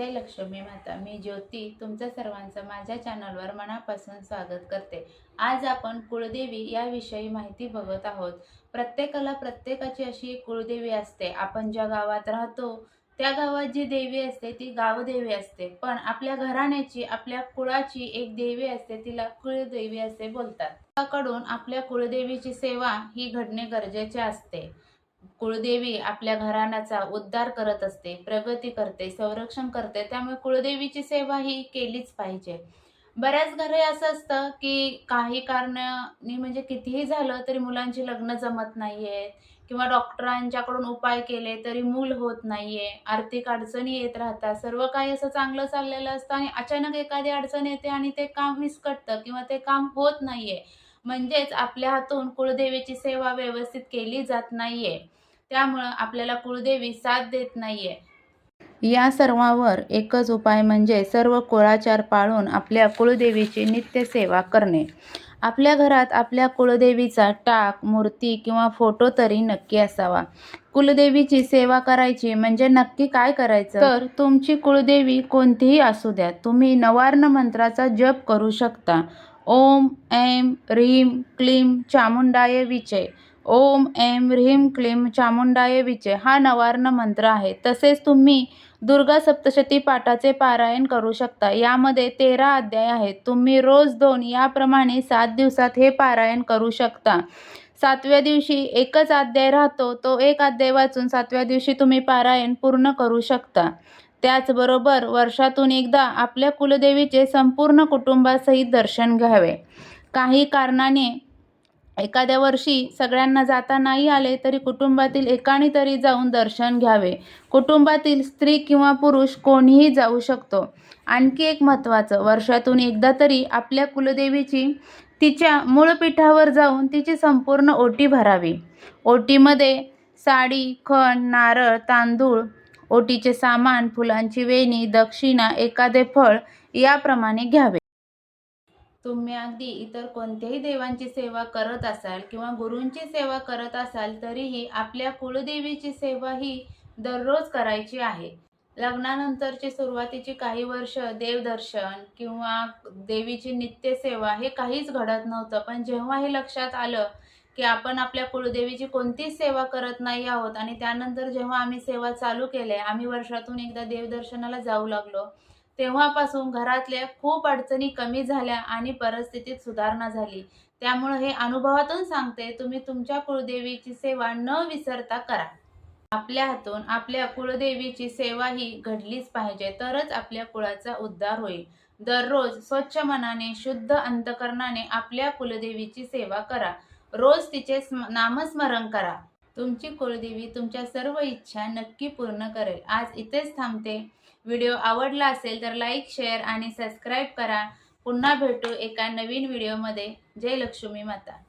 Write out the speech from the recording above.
जय लक्ष्मी माता. मी ज्योती तुमचं सर्वांचं माझ्या चॅनलवर मनापासून स्वागत करते. आज आपण कुळदेवी याविषयी माहिती बघत आहोत. प्रत्येकाला प्रत्येकाची अशी कुळदेवी असते. आपण ज्या गावात राहतो त्या गावात जी देवी असते ती गावदेवी असते. पण आपल्या घराण्याची आपल्या कुळाची एक देवी असते तिला कुळदेवी असे बोलतात. कडून आपल्या कुळदेवीची सेवा ही घडणे गरजेचे असते. कुळदेवी आपल्या घराण्याचा उद्धार करत असते प्रगती करते संरक्षण करते. त्यामुळे कुळदेवीची सेवा ही केलीच पाहिजे. बऱ्याच घरी असं असतं की काही कारणाने म्हणजे कितीही झालं तरी मुलांची लग्न जमत नाहीयेत किंवा डॉक्टरांच्याकडून उपाय केले तरी मूल होत नाहीये आर्थिक अडचणी येत राहतात. सर्व काही असं चांगलं चाललेलं असतं आणि अचानक एखादी अडचण येते आणि ते काम विस्कटतं किंवा ते काम होत नाहीये. म्हणजेच आपल्या हातून कुळदेवीची सेवा व्यवस्थित केली जात नाहीये. त्यामुळं आपल्याला कुळदेवी साथ देत नाहीये. या सर्वावर एकच उपाय म्हणजे सर्व कुळाचार पाळून आपल्या कुळदेवीची नित्य सेवा करणे. आपल्या घरात आपल्या कुळदेवीचा टाक मूर्ती किंवा फोटो तरी नक्की असावा. कुलदेवीची सेवा करायची म्हणजे नक्की काय करायचं? तर तुमची कुळदेवी कोणतीही असू द्या. तुम्ही नवार्ण मंत्राचा जप करू शकता. ओम ऐम रीम क्लीं चामुंडाय विचय ओम ऐं ह्रीं क्लीं चामुंडाय विचे हा नवार्ण मंत्र आहे. तसेच तुम्ही दुर्गा सप्तशती पाठाचे पारायण करू शकता. यामध्ये तेरा अध्याय आहेत. तुम्ही रोज दोन याप्रमाणे सात दिवसात हे पारायण करू शकता. सातव्या दिवशी एकच अध्याय राहतो. तो एक अध्याय वाचून सातव्या दिवशी तुम्ही पारायण पूर्ण करू शकता. त्याचबरोबर वर्षातून एकदा आपल्या कुलदेवीचे संपूर्ण कुटुंबासहित दर्शन घ्यावे. काही कारणाने एखाद्या वर्षी सगळ्यांना जाता नाही आले तरी कुटुंबातील एकाने तरी जाऊन दर्शन घ्यावे. कुटुंबातील स्त्री किंवा पुरुष कोणीही जाऊ शकतो. आणखी एक महत्त्वाचं वर्षातून एकदा तरी आपल्या कुलदेवीची तिच्या मूळ पीठावर जाऊन तिची संपूर्ण ओटी भरावी. ओटीमध्ये साडी खण नारळ तांदूळ ओटीचे सामान फुलांची वेणी दक्षिणा एखादे फळ याप्रमाणे घ्यावे. तुम्ही अगदी इतर कोणत्याही देवांची सेवा करत असाल किंवा गुरूंची सेवा करत असाल तरीही आपल्या कुळदेवीची सेवा ही दररोज करायची आहे. लग्नानंतरची सुरुवातीची काही वर्ष देवदर्शन किंवा देवीची नित्यसेवा हे काहीच घडत नव्हतं. पण जेव्हा हे लक्षात आलं की आपण आपल्या कुळदेवीची कोणतीच सेवा करत नाही आहोत आणि त्यानंतर जेव्हा आम्ही सेवा चालू केल्या आम्ही वर्षातून एकदा देवदर्शनाला जाऊ लागलो. तेव्हापासून घरातल्या खूप अडचणी कमी झाल्या आणि परिस्थितीत सुधारणा झाली. त्यामुळे हे अनुभवातून सांगते तुम्ही तुमच्या कुळदेवीची सेवा न विसरता करा. आपल्या हातून आपल्या कुळदेवीची सेवा ही घडलीच पाहिजे तरच आपल्या कुळाचा उद्धार होईल. दररोज स्वच्छ मनाने शुद्ध अंतकरणाने आपल्या कुलदेवीची सेवा करा. रोज तिचे स्म नामस्मरण करा. तुमची कुलदेवी तुमच्या सर्व इच्छा नक्की पूर्ण करेल. आज इथेच थांबते. व्हिडिओ आवडला असेल तर लाईक शेअर आणि सबस्क्राईब करा. पुन्हा भेटू एका नवीन व्हिडिओमध्ये. जय लक्ष्मी माता.